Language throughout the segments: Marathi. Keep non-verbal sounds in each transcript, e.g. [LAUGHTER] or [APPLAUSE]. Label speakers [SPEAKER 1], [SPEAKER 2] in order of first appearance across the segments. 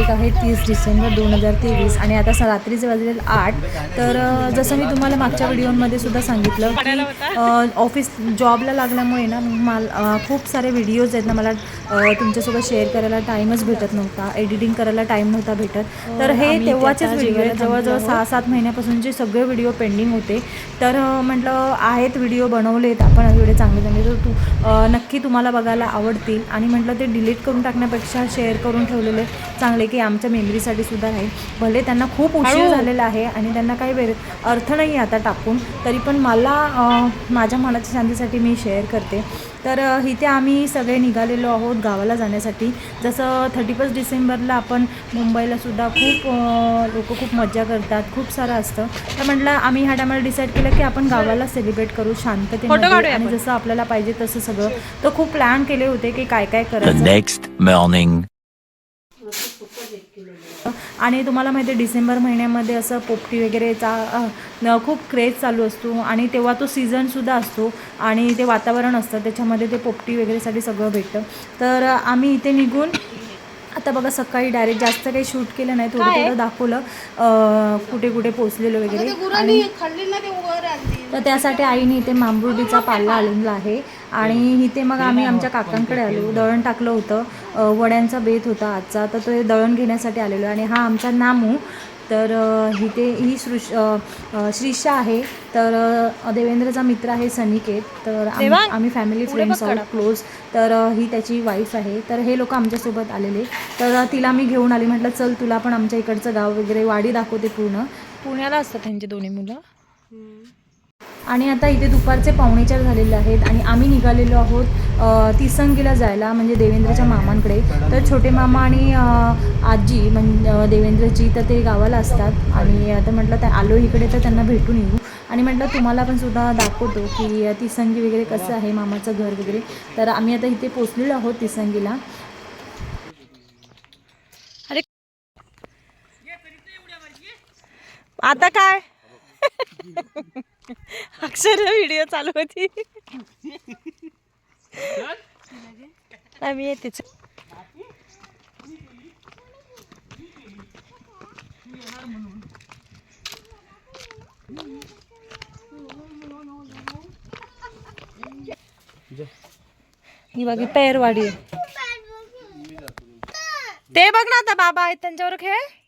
[SPEAKER 1] तारीख आहे तीस डिसेंबर दोन हजार तेवीस आणि आता रात्रीचे वाजले आठ. तर जसं मी तुम्हाला मागच्या व्हिडिओमध्ये सुद्धा सांगितलं की ऑफिस जॉबला लागल्यामुळे ना मला खूप सारे व्हिडिओज आहेत ना मला तुमच्यासोबत शेअर करायला टाईमच भेटत नव्हता एडिटिंग करायला टाईम नव्हता भेटत. तर हे तेव्हाचेच व्हिडिओ आहेत. जवळजवळ सहा सात महिन्यापासूनचे सगळे व्हिडिओ पेंडिंग होते. तर म्हटलं आहेत व्हिडिओ बनवलेत आपण एवढे चांगले चांगले. तर तू नक्की तुम्हाला बघायला आवडतील. आणि म्हटलं ते डिलीट करून टाकण्यापेक्षा शेअर करून ठेवलेले चांगले. की आमच्या मेमरीसाठी सुद्धा आहे भले त्यांना खूप उशीर झालेला आहे आणि त्यांना काही वेळ अर्थ नाही आता टाकून तरी पण मला माझ्या मनाच्या शांतीसाठी मी शेअर करते. तर इथे आम्ही सगळे निघालेलो आहोत गावाला जाण्यासाठी. जसं थर्टी फर्स्ट डिसेंबरला आपण मुंबईला सुद्धा खूप लोक खूप मजा करतात खूप सारं असतं. तर म्हटलं आम्ही ह्या टायमाला डिसाईड केलं की आपण गावाला सेलिब्रेट करू शांततेमध्ये आणि जसं आपल्याला पाहिजे तसं सगळं. तर खूप प्लॅन केले होते की काय काय करायचं.
[SPEAKER 2] next morning.
[SPEAKER 1] आणि तुम्हाला माहिती आहे डिसेंबर महिन्यामध्ये असं पोपटी वगैरेचा खूप क्रेज चालू असतो आणि तेव्हा तो सीझनसुद्धा असतो आणि ते वातावरण असतं त्याच्यामध्ये ते पोपटी वगैरेसाठी सगळं भेटतं. तर आम्ही इथे निघून आता बघा सकाळी डायरेक्ट जास्त काही शूट केलं नाही थोडं थोडं दाखवलं कुठे कुठे पोचलेलो वगैरे. आणि तर त्यासाठी आईने इथे मांबुर्डीचा पाला आणलेला आहे. आणि इथे मग आम्ही आमच्या काकांकडे आलो दळण टाकलं होतं. वड्यांचा बेत होता आजचा तर ते दळण घेण्यासाठी आलेलो आणि हा आमचा नामू तर इथे ही अ, श्रीषा आहे. तर देवेंद्रचा मित्र आहे सनिकेत. तर आम- आम्ही फॅमिली फ्रेंड्स आहोत क्लोज तर ही त्याची वाईफ आहे. तर हे लोक आमच्यासोबत आलेले. तर तिला मी घेऊन आली. म्हटलं चल तुला पण आमच्या इकडचं गाव वगैरे वाडी दाखवते पूर्ण.
[SPEAKER 3] पुण्याला असतात त्यांची दोन्ही मुलं?
[SPEAKER 1] आणि आता इथे दुपारचे पावणेचार झालेले आहेत आणि आम्ही निघालेलो आहोत तिसंगीला जायला म्हणजे देवेंद्रच्या मामांकडे. तर छोटे मामा आणि आजी म्हणजे देवेंद्रजी तर ते गावाला असतात. आणि आता म्हटलं त्या आलो इकडे तर त्यांना भेटून येऊ. आणि म्हटलं तुम्हाला पण सुद्धा दाखवतो की तिसंगी वगैरे कसं आहे मामाचं घर वगैरे. तर आम्ही आता इथे पोचलेलो आहोत तिसंगीला.
[SPEAKER 3] आता काय? [LAUGHS] [LAUGHS] अक्षर व्हिडिओ चालू होती. [LAUGHS] आम्ही येतेच ही बघी पेरवाडी. ते बघ ना आता बाबा आहेत त्यांच्यावर खेळ.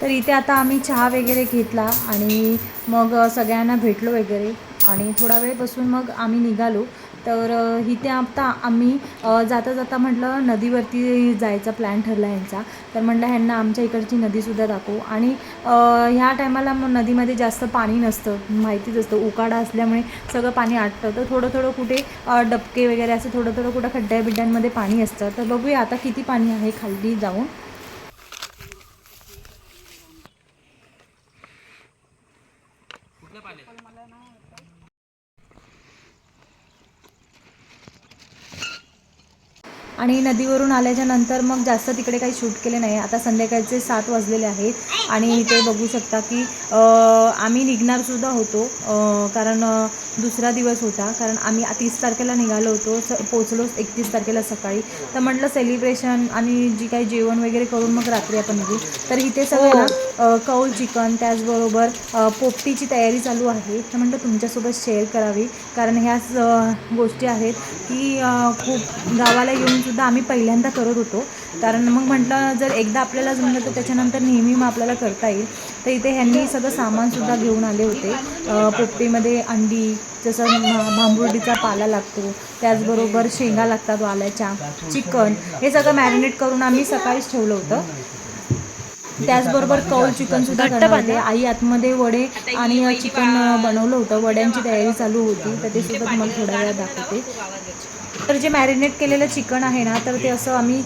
[SPEAKER 1] तर इथे आता आम्ही चहा वगैरे घेतला आणि मग सगळ्यांना भेटलो वगैरे. आणि थोडा वेळ बसून मग आम्ही निघालो. तर इथे आता आम्ही जाता जाता म्हटलं नदीवरती जायचा प्लॅन ठरला यांचा. तर म्हटलं ह्यांना आमच्या इकडची नदीसुद्धा दाखवू. आणि ह्या टायमाला मग नदीमध्ये जास्त पाणी नसतं. माहितीच असतं. उकाडा असल्यामुळे सगळं पाणी आटतं. तर थोडं थोडं कुठे डबके वगैरे असं थोडं थोडं कुठं खड्ड्या बिड्ड्यांमध्ये पाणी असतं. तर बघूया आता किती पाणी आहे खाली जाऊन. आणि नदीवरून आल्याच्यानंतर मग जास्त तिकडे काही शूट केले नाही. आता संध्याकाळचे सात वाजलेले आहेत आणि ते बघू शकता की आम्ही निघणारसुद्धा होतो. कारण दुसरा दिवस होता. कारण आम्ही तीस तारखेला निघालो होतो. स पोचलो एकतीस तारखेला सकाळी. तर म्हटलं सेलिब्रेशन आणि जी काही जेवण वगैरे करून मग रात्री आपण निघू. तर इथे सगळं ना कौल चिकन त्याचबरोबर पोपटीची तयारी चालू आहे. तर म्हटलं तुमच्यासोबत शेअर करावी. कारण ह्याच गोष्टी आहेत की खूप गावाला येऊन सुद्धा आम्ही पहिल्यांदा करत होतो. कारण मग म्हटलं जर एकदा आपल्याला जमलं तर त्याच्यानंतर नेहमी मग आपल्याला करता येईल. तर इथे ह्यांनी सगळं सामानसुद्धा घेऊन आले होते. पोपटीमध्ये अंडी जसं भांबुर्डीचा पाला लागतो त्याचबरोबर शेंगा लागतात वाल्याच्या चिकन हे सगळं मॅरिनेट करून आम्ही सकाळीच ठेवलं होतं. त्याचबरोबर कौल चिकन सुद्धा करणार होते. आई आतमध्ये वडे आणि चिकन बनवलं होतं. वड्यांची तयारी चालू होती. तर ते सुद्धा तुम्हाला थोड्या वेळात दाखवते. तर जे मॅरिनेट केलेलं चिकन आहे ना तर ते असं आम्ही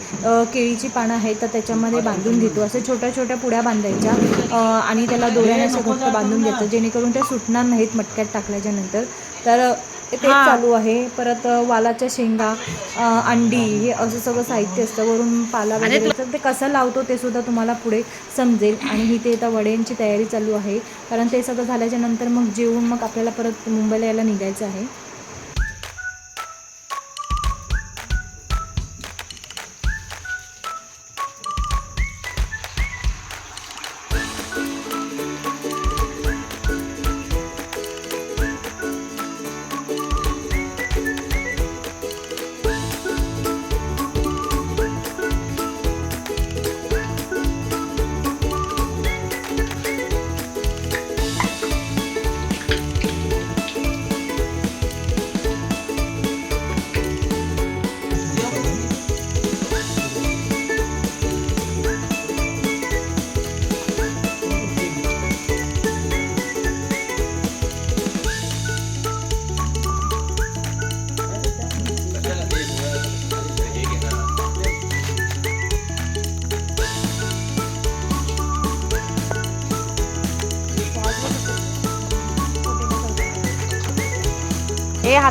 [SPEAKER 1] केळीची पानं आहेत तर त्याच्यामध्ये बांधून घेतो. असं छोट्या छोट्या पुड्या बांधायच्या. आणि त्याला दोऱ्याने असं घट्ट बांधून घ्यायचं जेणेकरून त्या सुटणार नाहीत मटक्यात टाकल्याच्या नंतर. तर ते चालू आहे. परत वालाच्या शेंगा अंडी हे असं सगळं साहित्य असतं. वरून पाला वगैरे तर ते कसं लावतो ते सुद्धा तुम्हाला पुढे समजेल. आणि इथे आता वड्यांची तयारी चालू आहे. कारण ते सगळं झाल्याच्यानंतर मग जेवून मग आपल्याला परत मुंबईला यायला निघायचं आहे.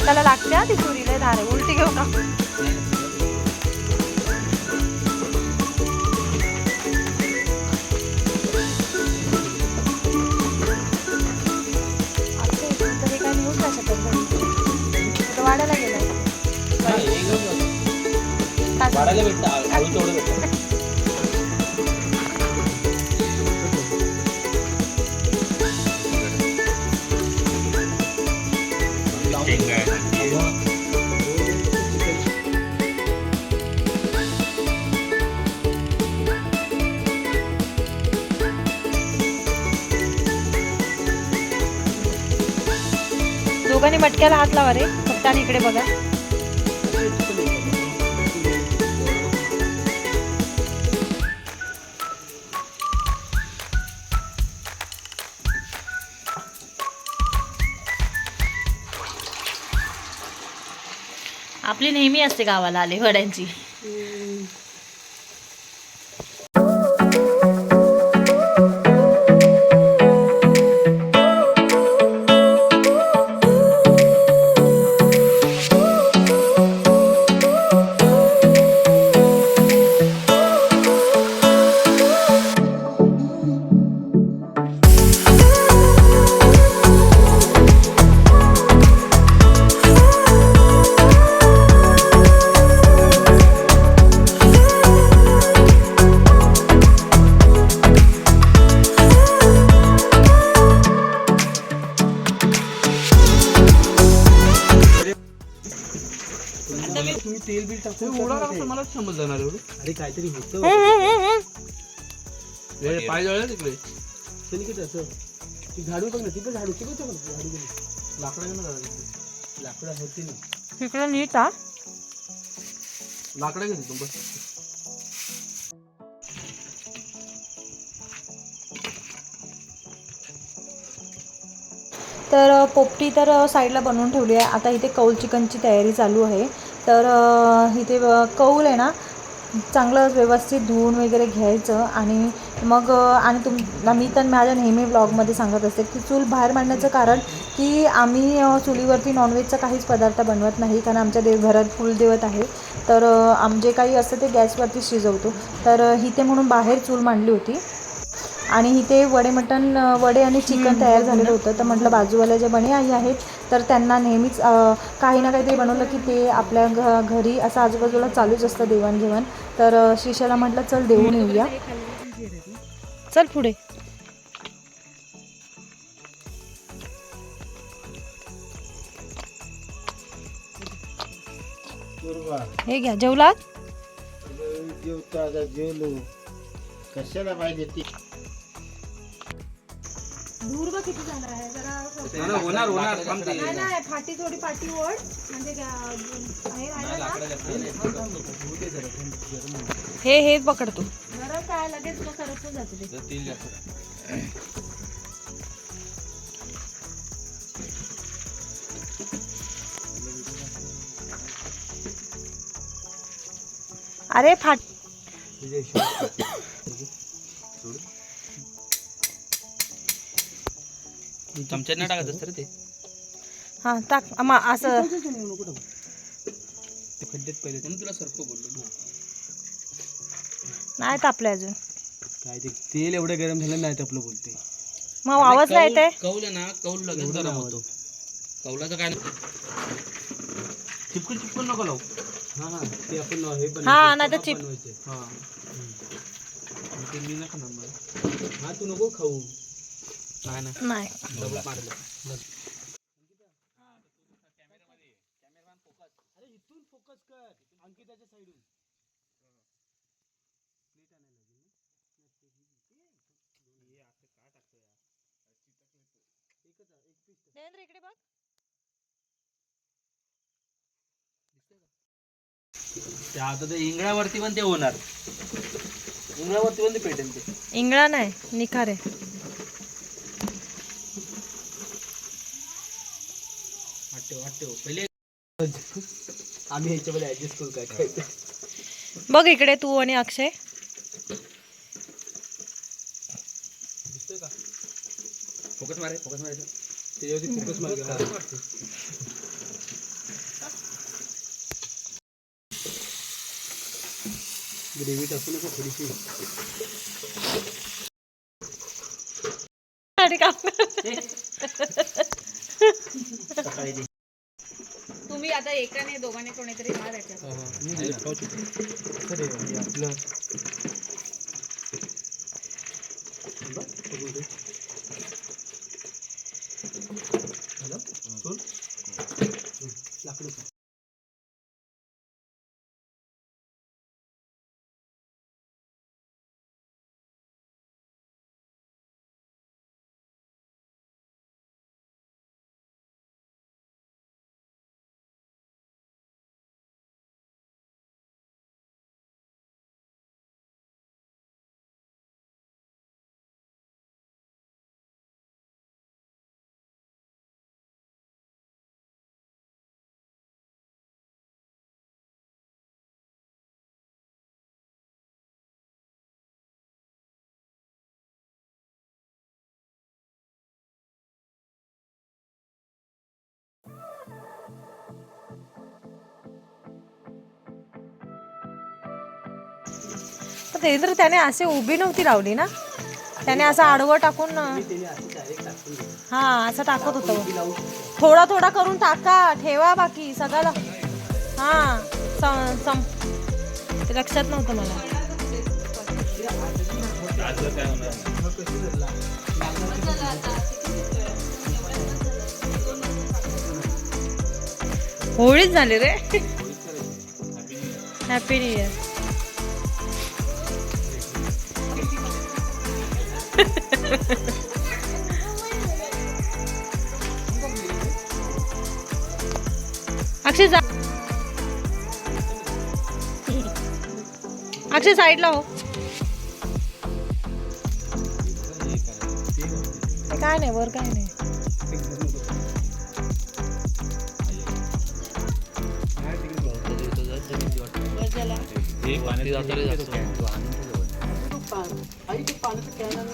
[SPEAKER 3] हे हाताला दोघांनी मटक्याला हात लावा रे. फक्त आणि इकडे बघा.
[SPEAKER 4] आपली नेहमी असते गावाला आले वड्यांची
[SPEAKER 2] मला एवढं
[SPEAKER 5] अरे काहीतरी होतं.
[SPEAKER 2] हे पाय जळलं तिकडे.
[SPEAKER 5] सैनिक असं. ती झाडू बघ ना तिकडे झाडू तिकडे बघ ना, झाडू बघ
[SPEAKER 2] लाकडं घेऊन तिकडे.
[SPEAKER 5] लाकडं होती ना.
[SPEAKER 3] इकडं नीट हा?
[SPEAKER 2] लाकडं घेऊन तू बस.
[SPEAKER 1] तर अ, पोपटी तर अ, साईडला बनवून ठेवली आहे. आता इथे कौल चिकनची तयारी चालू आहे. तर इथे कौल आहे ना चांगलं व्यवस्थित धुवून वगैरे घ्यायचं आणि मग आणि तुम मी तर माझ्या नेहमी ब्लॉगमध्ये सांगत असते की चूल बाहेर मांडण्याचं कारण की आम्ही चुलीवरती नॉनव्हेजचा काहीच पदार्थ बनवत नाही कारण आमच्या देव घरात कुलदेवत आहे. तर आम जे काही असतं ते गॅसवरती शिजवतो. तर इथे म्हणून बाहेर चूल मांडली होती. आणि इथे वडे मटण वडे आणि चिकन तयार झालेलं होतं. तर म्हटलं बाजूवाल्या ज्या बणी आई आहेत तर त्यांना नेहमीच काही ना काहीतरी बनवलं की ते आपल्या घ घरी असं आजूबाजूला चालूच असतं देवाणघेवाण. तर अ, श्रीशाला म्हटलं चल देऊन येऊया.
[SPEAKER 3] चल पुढे. हे घ्या जेवलात?
[SPEAKER 5] जेवतो आता जेवलो. कशाला पाहिजे ती?
[SPEAKER 2] होणार होणार थांब ते.
[SPEAKER 1] फाटी थोडी पाटी ओढ. म्हणजे
[SPEAKER 3] हे हे पकडतो
[SPEAKER 1] काय लगेच करत जाते
[SPEAKER 2] जर तेल जास्त.
[SPEAKER 3] अरे फाट [COUGHS]
[SPEAKER 2] चमच्यात नाही टाकत असतं रे ते.
[SPEAKER 3] हा टाक. आम्हा असं
[SPEAKER 2] ते खड्ड्यात पहिले म्हणून तुला सर्फ बोललो
[SPEAKER 3] नाही तापले अजून.
[SPEAKER 5] काय ते तेल एवढं गरम झालं नाही आपलं बोलते.
[SPEAKER 3] मग आवाज नाही येते
[SPEAKER 2] कौल आहे ना कौल लगेच गरम होतो. कौलाचं काय नाही. चिपकून चिपकून नको लावू.
[SPEAKER 5] हा हा ते आपण हे पण
[SPEAKER 3] हा नाही तर चिप
[SPEAKER 2] हा. ते मी
[SPEAKER 5] हा तू नको खाऊ.
[SPEAKER 2] नाही ना
[SPEAKER 3] नाही.
[SPEAKER 2] डबल मारलं
[SPEAKER 3] इकडे बघ.
[SPEAKER 2] ते आता ते इंगळावरती पण ते होणार. इंगळावरती पण ते पेटेल ते.
[SPEAKER 3] इंगळा नाही निखार. आहे
[SPEAKER 2] हो. पहिले
[SPEAKER 5] आम्ही ह्याच्यामध्ये ऍडजस्ट करू काय
[SPEAKER 3] बघ इकडे तू आणि अक्षय.
[SPEAKER 2] फोकस मारे फोकस मारे
[SPEAKER 5] त्याच्यावरती फोकस मार नका थोडीशी.
[SPEAKER 6] आणि
[SPEAKER 4] सकाळी दे. एकाने दोघांनी कोणीतरी मार याच्यात.
[SPEAKER 5] आपलं.
[SPEAKER 3] ते तर त्याने असे उभी नव्हती लावली ना? त्याने असं आडवं टाकून
[SPEAKER 5] असं
[SPEAKER 3] हा असं टाकत होतं. थोडा थोडा करून टाका ठेवा बाकी सगळं हा सम लक्षात नव्हतं मला. होळीच झाली रे. हॅपी न्यू इयर अक्षय जा अक्षय साईडला हो. काय नाही वर काय नाही.
[SPEAKER 5] तो पान- आई, ते पाण्याचं आणून?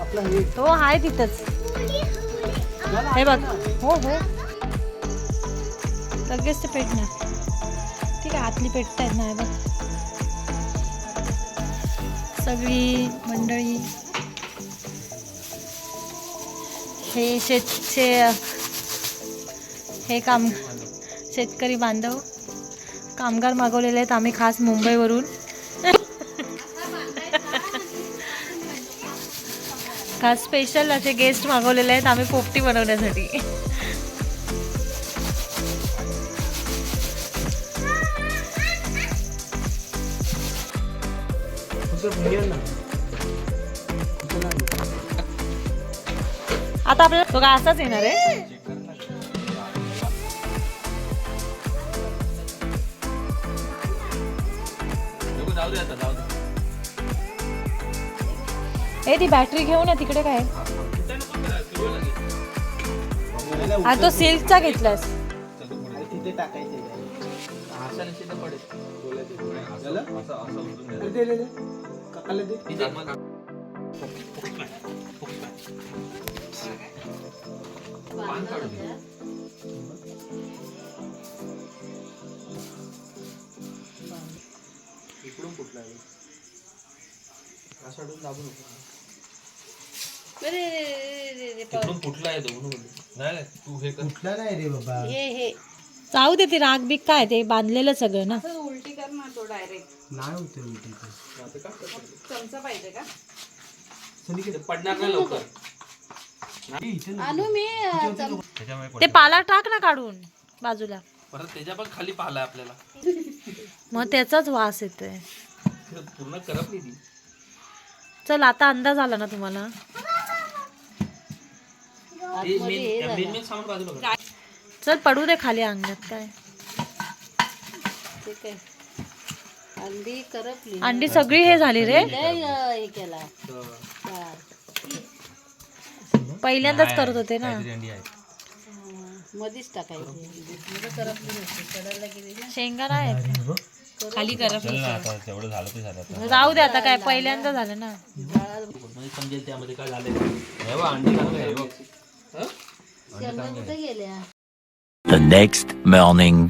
[SPEAKER 5] आपला हे
[SPEAKER 3] तो आहे तिथंच. हे बघ.
[SPEAKER 5] ना.
[SPEAKER 3] हो हो. लगेच ते पेटणार. ठीक आहे आतली पेटतायत ना हे बघ. सगळी मंडळी. हे शेतचे हे काम शेतकरी बांधव. कामगार मागवलेले आहेत आम्ही खास मुंबईवरून. खास स्पेशल असे गेस्ट मागवलेले आहेत आम्ही पोपटी बनवण्यासाठी. आता आपल्याला बघा असाच येणार आहे.
[SPEAKER 2] जाऊ दे आता जाऊ दे.
[SPEAKER 3] ए ती बॅटरी घेऊन या तिकडे काय? हा तो सिल्कचा घेतलास.
[SPEAKER 5] तिथे टाकायचे इकडून कुठला असं दाबू नको
[SPEAKER 2] कुठला म्हणून. नाही नाही, तू हे कर.
[SPEAKER 5] कुठला नाही रे बाबा?
[SPEAKER 4] हे हे.
[SPEAKER 3] जाऊ दे ते राग बिग काय ते बांधलेलं सगळं ना.
[SPEAKER 4] असं उलटी कर ना तो डायरेक्ट
[SPEAKER 5] नाही होते उलटी ते.
[SPEAKER 4] चमचा पाहिजे का?
[SPEAKER 5] सनीकडे
[SPEAKER 2] पडणार नाही लवकर.
[SPEAKER 5] नाही, इथे नको.
[SPEAKER 4] आणू मी अं, चम-
[SPEAKER 3] ते. पाला टाक ना काढून बाजूला.
[SPEAKER 2] परत त्याच्या पण खाली पाहिला आपल्याला.
[SPEAKER 3] मग त्याचाच वास येतोय.
[SPEAKER 2] ते पूर्ण करपली ती.
[SPEAKER 3] चल आता अंदाज आला ना तुम्हाला. चल पडू दे खाली अंगात काय?
[SPEAKER 4] ठीक आहे. अंडी करपली
[SPEAKER 3] अंडी सगळी हे झाली रे.
[SPEAKER 4] हे केला.
[SPEAKER 2] तर
[SPEAKER 4] चार.
[SPEAKER 3] पहिल्यांदाच करत होते ना.
[SPEAKER 4] हं, मधीच टाकायची. करपली
[SPEAKER 3] शेंगा नाही आहेत.
[SPEAKER 4] खाली करपली
[SPEAKER 3] जाऊ दे आता काय पहिल्यांदा झालं ना.
[SPEAKER 2] समजेल त्यामध्ये काय झालं
[SPEAKER 4] शेंगा कुठे गेल्या?
[SPEAKER 7] The next morning.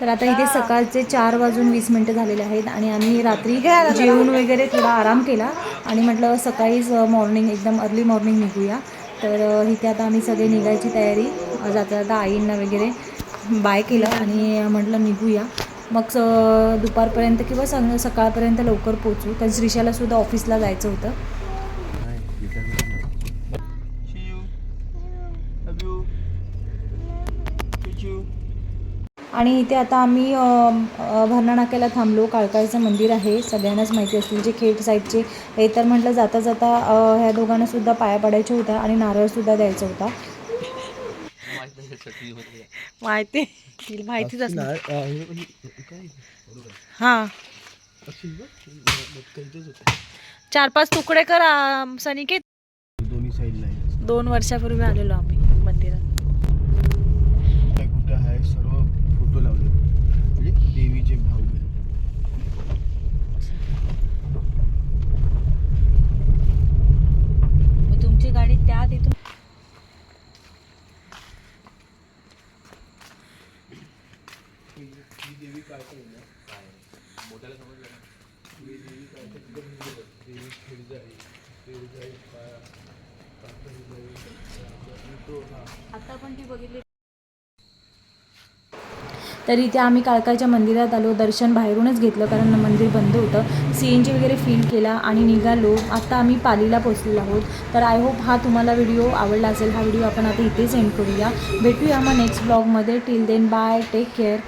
[SPEAKER 1] तर आता इथे सकाळचे चार वाजून वीस मिनटं झालेले आहेत आणि आम्ही रात्री जेवण वगैरे थोडा आराम केला आणि म्हटलं सकाळीच मॉर्निंग एकदम अर्ली मॉर्निंग निघूया. तर इथे आता आम्ही सगळे निघायची तयारी. जाता जाता आईंना वगैरे बाय केलं आणि म्हटलं निघूया. मग स- दुपारपर्यंत किंवा सं सकाळपर्यंत लवकर पोचू. कारण श्रीशालासुद्धा ऑफिसला जायचं होतं. आणि इथे आता आम्ही भरणा नाक्याला थांबलो. काळकाळचं मंदिर आहे. सगळ्यांनाच माहिती असतील जे खेड साईडचे. हे तर म्हटलं जाता जाता ह्या दोघांना सुद्धा पाया पडायच्या होत्या आणि नारळसुद्धा द्यायचा होता. माहिती माहितीच हां चार पाच तुकडे कर सनिकेत. दोन वर्षापूर्वी आलेलो आम्ही मंदिरात
[SPEAKER 5] काय कुठे आहे सर्व फोटो लावले म्हणजे देवीचे भाऊ आहे
[SPEAKER 1] तुमची गाडी त्या तिथून तर इथे आम्ही काळकाच्या मंदिरात आलो दर्शन बाहेरूनच घेतलं कारण मंदिर बंद होतं. सी एन जी वगैरे फील केला आणि निघालो. आता आम्ही पालीला पोचलेलो आहोत. तर आय होप हा तुम्हाला व्हिडिओ आवडला असेल. हा व्हिडिओ आपण आता इथेच एंड करूया. भेटूया मग नेक्स्ट ब्लॉगमध्ये till then bye take care